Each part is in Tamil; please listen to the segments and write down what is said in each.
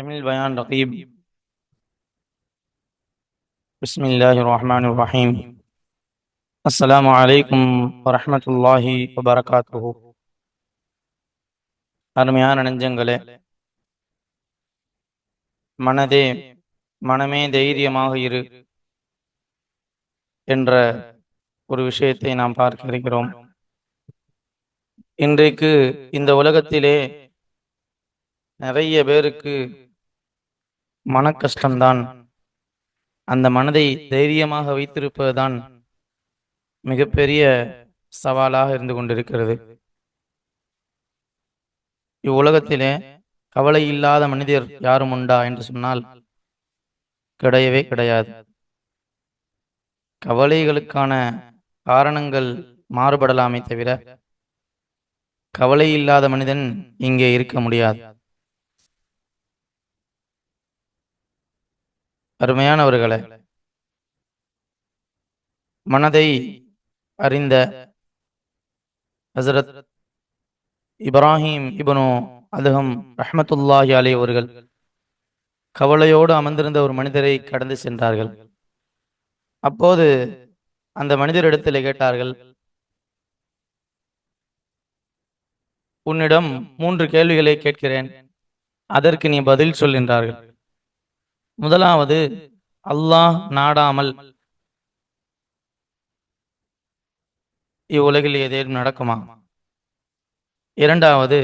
جميل البيان رقيب بسم الله الرحمن الرحيم السلام عليكم ورحمة الله وبركاته அருமையான நெஞ்சங்களே மனதே மனமே தைரியமாக இரு என்ற ஒரு விஷயத்தை நாம் பார்க்க இருக்கிறோம் இன்றைக்கு இந்த உலகத்திலே நிறைய பேருக்கு மன கஷ்டம்தான் அந்த மனதை தைரியமாக வைத்திருப்பதுதான் மிகப்பெரிய சவாலாக இருந்து கொண்டிருக்கிறது. இவ்வுலகத்திலே கவலை இல்லாத மனிதர் யாரும் உண்டா என்று சொன்னால் கிடையவே கிடையாது. கவலைகளுக்கான காரணங்கள் மாறுபடலாமே தவிர கவலை இல்லாத மனிதன் இங்கே இருக்க முடியாது. அருமையானவர்களே மனதை அறிந்த ஹசரத் இப்ராஹிம் இபனு அதுகம் ரஹமத்துல்லாஹி அலி அவர்கள் கவலையோடு அமர்ந்திருந்த ஒரு மனிதரை கடந்து சென்றார்கள். அப்போது அந்த மனிதரிடத்தில் கேட்டார்கள் உன்னிடம் மூன்று கேள்விகளை கேட்கிறேன் அதற்கு நீ பதில் சொல்கின்றார்கள் முதலாவது அல்லாஹ் நாடாமல் இவ்வுலகில் ஏதேனும் நடக்குமா? இரண்டாவது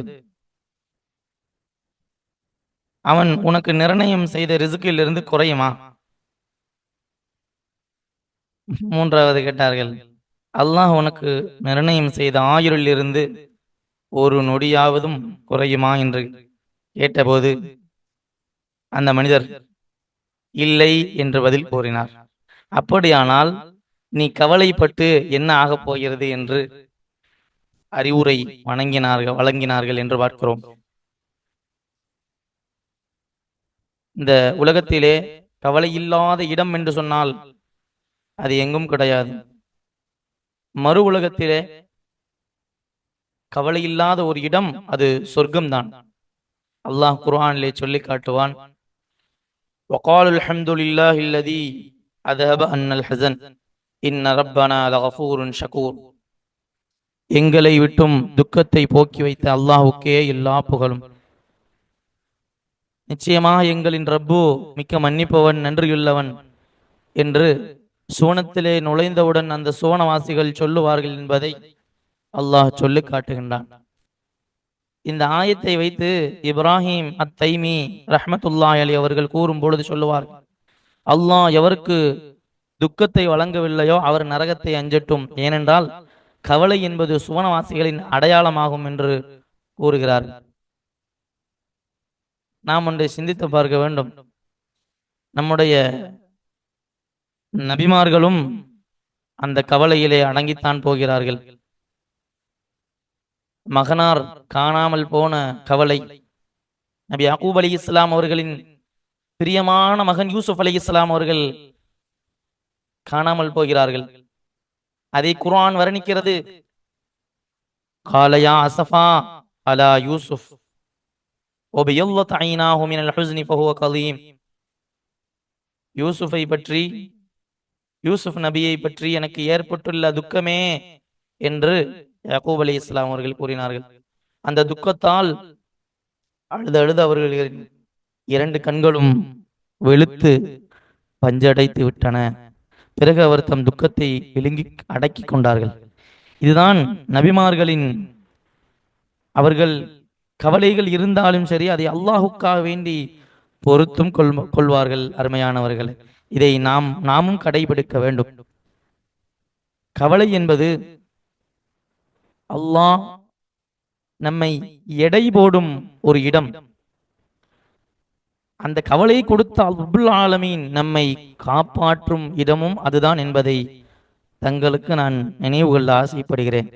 அவன் உனக்கு நிர்ணயம் செய்த ரிசுக்கிலிருந்து குறையுமா? மூன்றாவது கேட்டார்கள் அல்லாஹ் உனக்கு நிர்ணயம் செய்த ஆயுளிலிருந்து ஒரு நொடியாவதும் குறையுமா? என்று கேட்டபோது அந்த மனிதர் இல்லை என்று பதில் கூறினார். அப்படியானால் நீ கவலைப்பட்டு என்ன ஆகப் போகிறது என்று அறிவுரை வணங்கினார்கள் வழங்கினார்கள் என்று பார்க்கிறோம். இந்த உலகத்திலே கவலை இல்லாத இடம் என்று சொன்னால் அது எங்கும் கிடையாது. மறு உலகத்திலே கவலை இல்லாத ஒரு இடம் அது சொர்க்கம்தான். அல்லாஹ் குர்ஆனிலே சொல்லி காட்டுவான் وقالوا الحمد لله الذي أذهب أن الحزن إن ربنا لغفور شكور எங்களை விட்டும் துக்கத்தை போக்கி வைத்த அல்லாஹுக்கே எல்லா புகழும் நிச்சயமாக எங்களின் ரப்பு மிக்க மன்னிப்பவன் நன்றியுள்ளவன் என்று சோனத்திலே நுழைந்தவுடன் அந்த சோனவாசிகள் சொல்லுவார்கள் என்பதை அல்லாஹ் சொல்லி காட்டுகின்றான் இந்த ஆயத்தை வைத்து இப்ராஹிம் அத்தைமி ரஹமத்துல்லா அலி அவர்கள் கூறும் பொழுது சொல்லுவார் அல்லாஹ் எவருக்கு துக்கத்தை வழங்கவில்லையோ அவர் நரகத்தை அஞ்சட்டும். ஏனென்றால் கவலை என்பது சுவனவாசிகளின் அடையாளமாகும் என்று கூறுகிறார் நாம் ஒன்றை சிந்தித்து பார்க்க வேண்டும். நம்முடைய நபிமார்களும் அந்த கவலையிலே அடங்கித்தான் போகிறார்கள். மகனார் காணாமல் போன கவலை. நபி யாக்கூப் அலி இஸ்லாம் அவர்களின் பிரியமான மகன் யூசுப் அலி இஸ்லாம் அவர்கள் காணாமல் போகிறார்கள். அதை குரான் வர்ணிக்கிறது காலயா அசஃபா அலா யூசுப் யூசுஃபை பற்றி யூசுப் நபியை பற்றி எனக்கு ஏற்பட்டுள்ள துக்கமே என்று யாக்கூப் அலி இஸ்லாம் அவர்கள் கூறினார்கள் அந்த துக்கத்தால் அழுது அழுது அவர்களின் இரண்டு கண்களும் வெளுத்து பஞ்சடைத்து விட்டன. பிறகு அவர் தம் துக்கத்தை விழுங்கி அடக்கி கொண்டார்கள். இதுதான் நபிமார்களின் அவர்கள் கவலைகள் இருந்தாலும் சரி அதை அல்லாஹுக்காக வேண்டி பொருத்தும் கொள் கொள்வார்கள் அருமையானவர்கள். இதை நாம் நாமும் கடைபிடிக்க வேண்டும். கவலை என்பது அல்லாஹ் நம்மை எடை போடும் ஒரு இடம். அந்த கவலை கொடுத்த அபுல் ஆலமீன் நம்மை காப்பாற்றும் இடமும் அதுதான் என்பதை தங்களுக்கு நான் நினைவு கொள்ள ஆசைப்படுகிறேன்.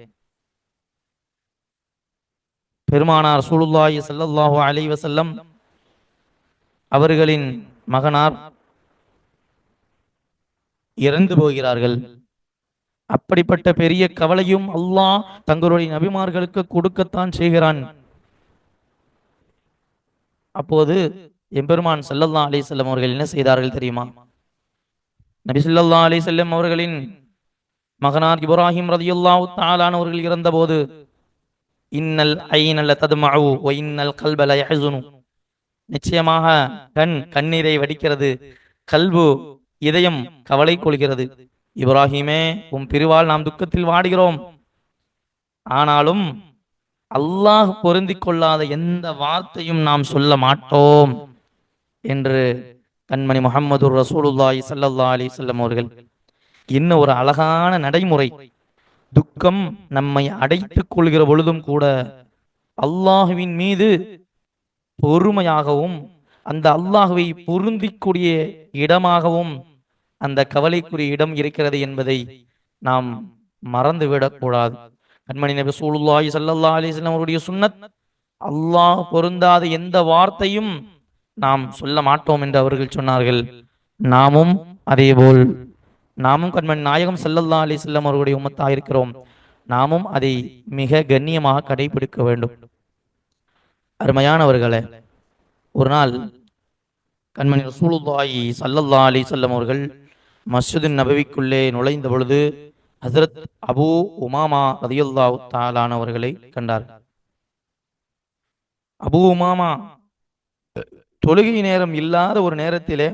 பெருமானார் சூலுல்லாஹி சல்லாஹு அலி வசல்லம் அவர்களின் மகனார் இறந்து போகிறார்கள். அப்படிப்பட்ட பெரிய கவலையும் அல்லாஹ் தங்களுடைய நபிமார்களுக்கு கொடுக்கத்தான் செய்கிறான். அப்போது எம்பெருமான் சல்லல்லா அலி செல்லம் அவர்கள் என்ன செய்தார்கள் தெரியுமா? நபி சொல்லல்லா அலி செல்லம் அவர்களின் மகனார் இப்ராஹிம் ரலியல்லாஹு தஆலான் அவர்கள் இறந்தபோது இன்னல் ஐநல்ல தத்மஉ வ இன்னல் கல்ப நிச்சயமாக கண் கண்ணீரை வடிக்கிறது கல்பு இதயம் கவலை கொள்கிறது. இப்ராஹிமே உம் பிரிவால் நாம் துக்கத்தில் வாடுகிறோம். ஆனாலும் அல்லாஹ் பொருந்தி கொள்ளாத எந்த வார்த்தையும் நாம் சொல்ல மாட்டோம் என்று கண்மணி முகமது ரசூலுல்லாஹி ஸல்லல்லாஹு அலி சொல்லம் அவர்கள் இன்னும் ஒரு அழகான நடைமுறை. துக்கம் நம்மை அடைத்துக் கொள்கிற பொழுதும் கூட அல்லாஹுவின் மீது பொறுமையாகவும் அந்த அல்லாஹுவை பொருந்திக்கூடிய இடமாகவும் அந்த கவலைக்குரிய இடம் இருக்கிறது என்பதை நாம் மறந்துவிடக்கூடாது கண்மணி நபி சூலுல்லாஹி சல்லா அலிஸ்லாம் அவருடைய சுன்னத் அல்லாஹ் பொருந்தாத எந்த வார்த்தையும் நாம் சொல்ல மாட்டோம் என்று அவர்கள் சொன்னார்கள். நாமும் அதேபோல் நாமும் கண்மணி நாயகம் சல்லல்லா அலி செல்லம் அவர்களுடைய உமத்தாக இருக்கிறோம். நாமும் அதை மிக கண்ணியமாக கடைபிடிக்க வேண்டும். அருமையானவர்களே ஒரு நாள் கண்மணி ரசூலுல்லாஹி சல்லல்லா அலி செல்லம் அவர்கள் மஸ்ஜிது நபவிக்குள்ளே நுழைந்த பொழுது ஹசரத் அபு உமாமா ரதியுல்லாஹு தாலானவர்களை கண்டார். அபு உமாமா தொழுகை நேரம் இல்லாத ஒரு நேரத்திலே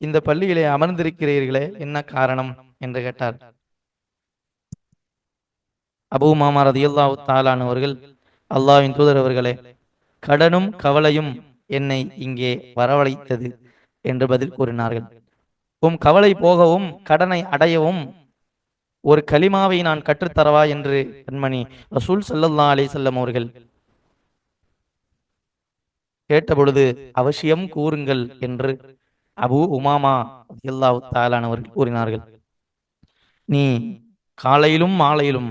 இந்த பள்ளியிலே அமர்ந்திருக்கிறீர்களே என்ன காரணம் என்று கேட்டார். அபு மாமா ரதியுல்லாஹு தாலானவர்கள் அல்லாவின் தூதர் அவர்களே கடனும் கவலையும் என்னை இங்கே வரவழைத்தது என்று பதில் கூறினார்கள். உம் கவலை போகவும் கடனை அடையவும் ஒரு கலிமாவை நான் கற்றுத்தரவா என்று கண்மணி ரசூல் ஸல்லல்லாஹு அலைஹி செல்லம் அவர்கள் கேட்டபொழுது அவசியம் கூறுங்கள் என்று அபு உமாமா ரலியல்லாஹு தஆலான் கூறினார்கள். நீ காலையிலும் மாலையிலும்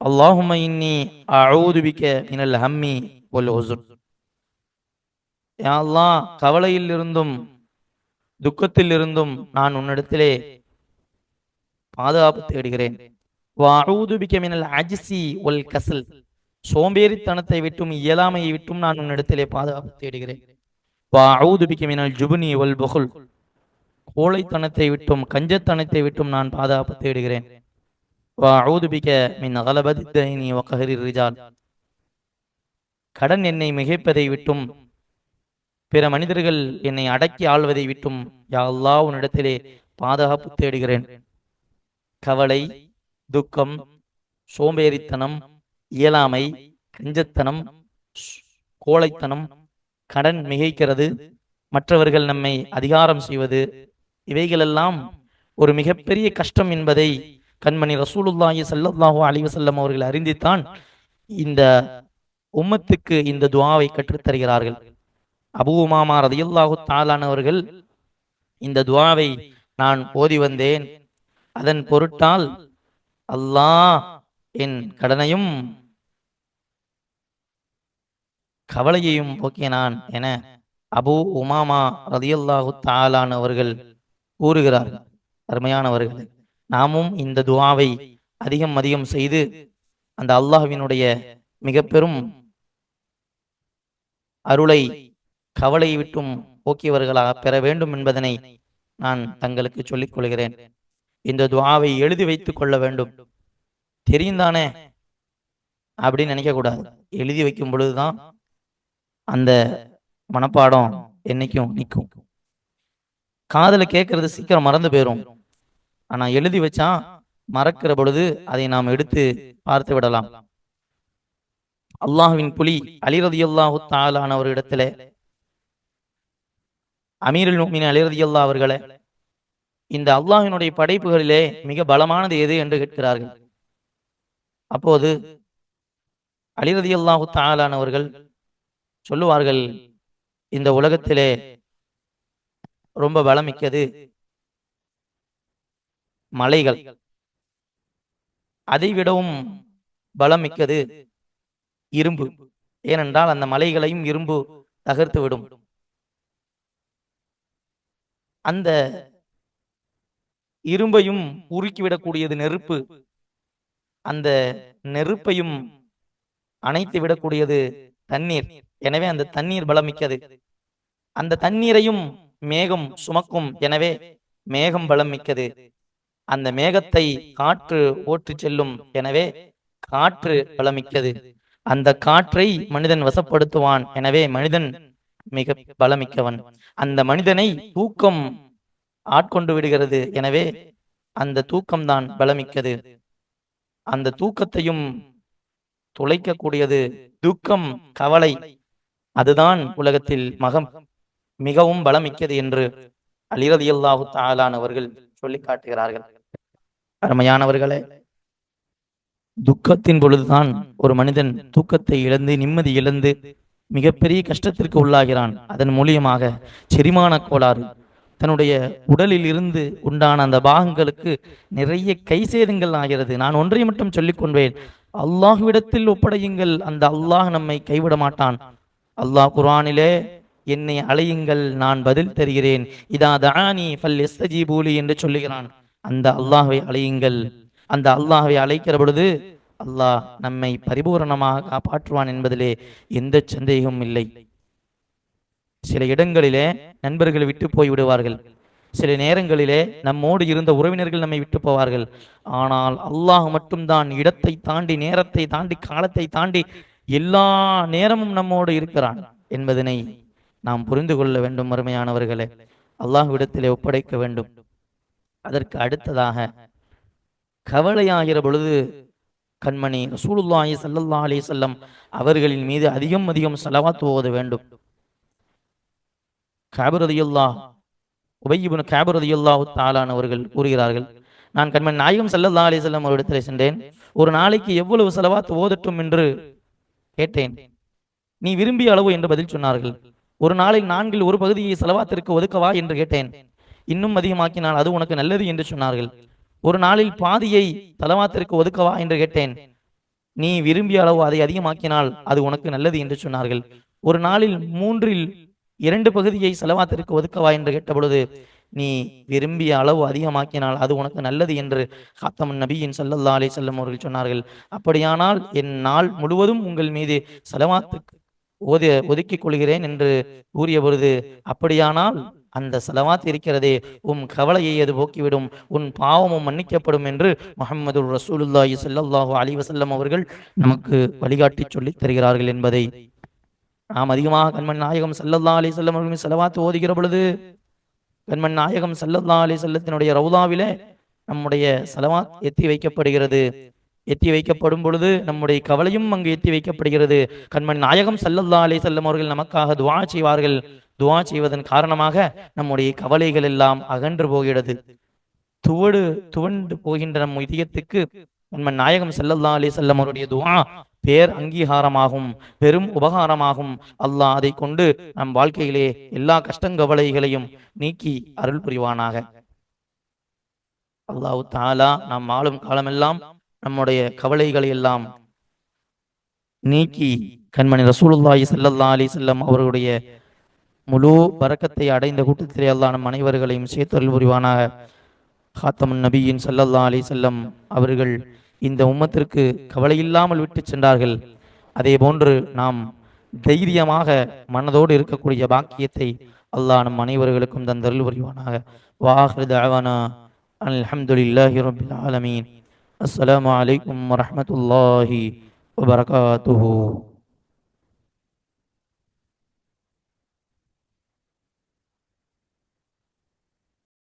அல்லாஹும்ம இன்னி அஊது மினல் ஹம்மி ஒல் உஸுன் யா அல்லாஹ் கவலையில் இருந்தும் துக்கத்தில் இருந்தும் நான் உன்னிடத்திலே பாதுகாப்பு தேடுகிறேன். கசல். சோம்பேறித்தனத்தை விட்டும் இயலாமையை விட்டும் நான் உன்னிடத்திலே பாதுகாப்பு தேடுகிறேன். வஅஊது பிக மினல் ஜுப்னி வல் புகுல். கோழைத்தனத்தை விட்டும் கஞ்சத்தனத்தை விட்டும் நான் பாதுகாப்பு தேடுகிறேன். கடன் என்னை மிகைப்பதை விட்டும் பிற மனிதர்கள் என்னை அடக்கி ஆள்வதை விட்டும் யா அல்லாஹ் உன்னிடத்திலே பாதுகாப்பு தேடுகிறேன். கவலை துக்கம் சோம்பேறித்தனம் இயலாமை கஞ்சத்தனம் கோழைத்தனம் கடன் மிகைக்கிறது மற்றவர்கள் நம்மை அதிகாரம் செய்வது இவைகளெல்லாம் ஒரு மிகப்பெரிய கஷ்டம் என்பதை கண்மணி ரசூலுல்லாஹி ஸல்லல்லாஹு அலிவசல்லம் அவர்கள் அறிந்துத்தான் இந்த உம்மத்துக்கு இந்த துவாவை கற்றுத் அபூமாமா ரதியுல்லாஹு உமாமா ரதியல்லாஹு இந்த துவாவை நான் ஓதி வந்தேன். அதன் பொருட்டால் அல்லாஹ் என் கடனையும் கவலையையும் போக்கினான் என அபு உமாமா ரதியல்லாஹு தாலானவர்கள் கூறுகிறார்கள். அருமையானவர்கள் நாமும் இந்த துவாவை அதிகம் அதிகம் செய்து அந்த அல்லாஹ்வினுடைய மிக பெரும் அருளை கவலை விட்டும் போக்கியவர்களாக பெற வேண்டும் என்பதனை நான் தங்களுக்கு சொல்லிக் கொள்கிறேன். இந்த துவாவை எழுதி வைத்துக் கொள்ள வேண்டும். தெரியும் தானே அப்படின்னு நினைக்க கூடாது எழுதி வைக்கும் பொழுதுதான் அந்த மனப்பாடம் என்னைக்கும் நிற்கும். காதுல கேட்கறது சீக்கிரம் மறந்து போயிரும். ஆனா எழுதி வச்சா மறக்கிற பொழுது அதை நாம் எடுத்து பார்த்து விடலாம். அல்லாஹ்வின் புலி அலிரதியுல்லாஹு ரதியல்லாஹு ஒரு இடத்துல அமீருல் முஃமினீன் அலிரதியல்லா அவர்களை இந்த அல்லாஹினுடைய படைப்புகளிலே மிக பலமானது எது என்று கேட்கிறார்கள். அப்போது அலி ரதியல்லாஹு சொல்லுவார்கள் இந்த உலகத்திலே ரொம்ப பலமிக்கது மலைகள். அதை விடவும் பலம் மிக்கது இரும்பு. ஏனென்றால் அந்த மலைகளையும் இரும்பு தகர்த்து விடும் அந்த இரும்பையும் உருக்கிவிடக்கூடியது நெருப்பு. அந்த நெருப்பையும் அணைத்து விடக்கூடியது தண்ணீர். எனவே அந்த தண்ணீர் பலமிக்கது. அந்த தண்ணீரையும் மேகம் சுமக்கும். எனவே மேகம் பலம் மிக்கது அந்த மேகத்தை காற்று ஓட்டிச் செல்லும். எனவே காற்று பலமிக்கது. அந்த காற்றை மனிதன் வசப்படுத்துவான். எனவே மனிதன் மிக பலமிக்கவன். அந்த மனிதனை தூக்கம் ஆட்கொண்டு விடுகிறது. எனவே அந்த தூக்கம்தான் பலமிக்கது. அந்த தூக்கத்தையும் துளைக்கக்கூடியது துக்கம் கவலை அதுதான் உலகத்தில் மகம். மிகவும் பலமிக்கது என்று அலிரதியல்லாஹு தாலான் அவர்கள் சொல்லி காட்டுகிறார்கள். அருமையானவர்களே துக்கத்தின் பொழுதுதான் ஒரு மனிதன் தூக்கத்தை இழந்து நிம்மதி இழந்து மிகப்பெரிய கஷ்டத்திற்கு உள்ளாகிறான். அதன் மூலியமாக செரிமான கோளாறு தன்னுடைய உடலில் இருந்து உண்டான அந்த பாகங்களுக்கு நிறைய கை சேதங்கள் ஆகிறது. நான் ஒன்றை மட்டும் சொல்லிக் கொள்வேன். அல்லாஹ்விடத்தில் ஒப்படையுங்கள். அந்த அல்லாஹ் நம்மை கைவிட மாட்டான். அல்லாஹ் குர்ஆனிலே என்னை அழையுங்கள். நான் பதில் தருகிறேன். இதா தானி ஃபல் எஸ்தஜீபூலி என்று சொல்லுகிறான். அந்த அல்லாஹை அழையுங்கள். அந்த அல்லாஹை அழைக்கிற பொழுது அல்லாஹ் நம்மை பரிபூரணமாக காப்பாற்றுவான் என்பதிலே எந்த சந்தேகமும் இல்லை. சில இடங்களிலே நண்பர்கள் விட்டு போய் விடுவார்கள் சில நேரங்களிலே நம்மோடு இருந்த உறவினர்கள் நம்மை விட்டு போவார்கள். ஆனால் அல்லாஹ் மட்டும்தான் இடத்தை தாண்டி நேரத்தை தாண்டி காலத்தை தாண்டி எல்லா நேரமும் நம்மோடு இருக்கிறான் என்பதனை நாம் புரிந்து கொள்ள வேண்டும் அருமையானவர்களே. அல்லாஹ்விடத்திலே ஒப்படைக்க வேண்டும். அதற்கு அடுத்ததாக கவலையாகிற பொழுது கண்மணி ரசூலுல்லாஹி சல்லல்லா அலி சொல்லம் அவர்களின் மீது அதிகம் அதிகம் செலவாத்து போவது வேண்டும். காபர் ரலியல்லாஹ் உபை இப்னு கூறுகிறார்கள் நான் கண்மணி நாயகம் ஸல்லல்லாஹு அலைஹி வஸல்லம் அவரிடத்தில் சென்றேன். ஒரு நாளைக்கு எவ்வளவு செலவாத்து ஓதட்டும் என்று கேட்டேன். நீ விரும்பிய அளவு என்று பதில் சொன்னார்கள். ஒரு நாளில் நான்கில் ஒரு பகுதியை செலவாத்திற்கு ஒதுக்கவா? என்று கேட்டேன். இன்னும் அதிகமாக்கினால் அது உனக்கு நல்லது என்று சொன்னார்கள். ஒரு நாளில் பாதியை தலவாத்திற்கு ஒதுக்கவா என்று கேட்டேன். நீ விரும்பிய அளவு அதை அதிகமாக்கினால் அது உனக்கு நல்லது என்று சொன்னார்கள். ஒரு நாளில் மூன்றில் இரண்டு பகுதியை செலவாத்திற்கு ஒதுக்கவா என்று கேட்டபொழுது நீ விரும்பிய அளவு அதிகமாக்கினால் அது உனக்கு நல்லது என்று ஹாத்தமன் நபியின் சல்லல்லா அலி செல்லம் அவர்கள் சொன்னார்கள். அப்படியானால் என் நாள் முழுவதும் உங்கள் மீது செலவாத்துக்கு ஓத ஒதுக்கிக் கொள்கிறேன் என்று கூறிய பொழுது அப்படியானால் அந்த செலவாத் இருக்கிறதே உன் கவலையை அது போக்கிவிடும் உன் பாவமும் மன்னிக்கப்படும் என்று முகமது ரசூலுல்லாஹி சல்லாஹு அலைஹி அவர்கள் நமக்கு வழிகாட்டி சொல்லி தருகிறார்கள் என்பதை. நாம் அதிகமாக கண்மன் நாயகம் சல்லல்லா அலி செல்லம் அவர்களின் செலவாத்து ஓதுகிற பொழுது கண்மன் நாயகம் சல்லல்லா அலி செல்லத்தினுடைய ரவுதாவிலே நம்முடைய செலவாத் எத்தி வைக்கப்படுகிறது. எத்தி வைக்கப்படும் பொழுது நம்முடைய கவலையும் அங்கு எத்தி வைக்கப்படுகிறது. கண்மன் நாயகம் சல்லல்லா அலி செல்லம் அவர்கள் நமக்காக துவா செய்வார்கள். துவா செய்வதன் காரணமாக நம்முடைய கவலைகள் எல்லாம் அகன்று போகிறது. துவடு துவண்டு போகின்ற நம் இதயத்துக்கு கண்மன் நாயகம் செல்லல்லா அலி வஸல்லம் அவருடைய துஆ பேர் அங்கீகாரமாகும் பெரும் உபகாரமாகும். அல்லாஹ் அதை கொண்டு நம் வாழ்க்கையிலே எல்லா கஷ்டங்கவலைகளையும் நீக்கி அருள் புரிவானாக. அல்லாஹு தாலா நாம் ஆளும் காலமெல்லாம் நம்முடைய கவலைகளை எல்லாம் நீக்கி கண்மணி ரசூலுல்லாஹி ஸல்லல்லாஹு அலி செல்லம் அவர்களுடைய முழு பறக்கத்தை அடைந்த கூட்டத்திலே அல்லான நம் அனைவர்களையும் சேர்த்தருள் புரிவானாக. ஹாத்தமன் நபியின் சல்லல்லா அலி செல்லம் அவர்கள் இந்த உம்மத்திற்கு கவலையில்லாமல் விட்டு சென்றார்கள். அதே போன்று நாம் தைரியமாக மனதோடு இருக்கக்கூடிய பாக்கியத்தை அல்லாஹ் நம் அனைவர்களுக்கும் தந்தருள் புரிவானாக. வாஹிரு தஅவானா அல்ஹம்துலில்லாஹி ரப்பில் ஆலமீன். அஸ்லாம் வலைக்கம் வரமத்துல்லாஹி வபரகாத்துஹு.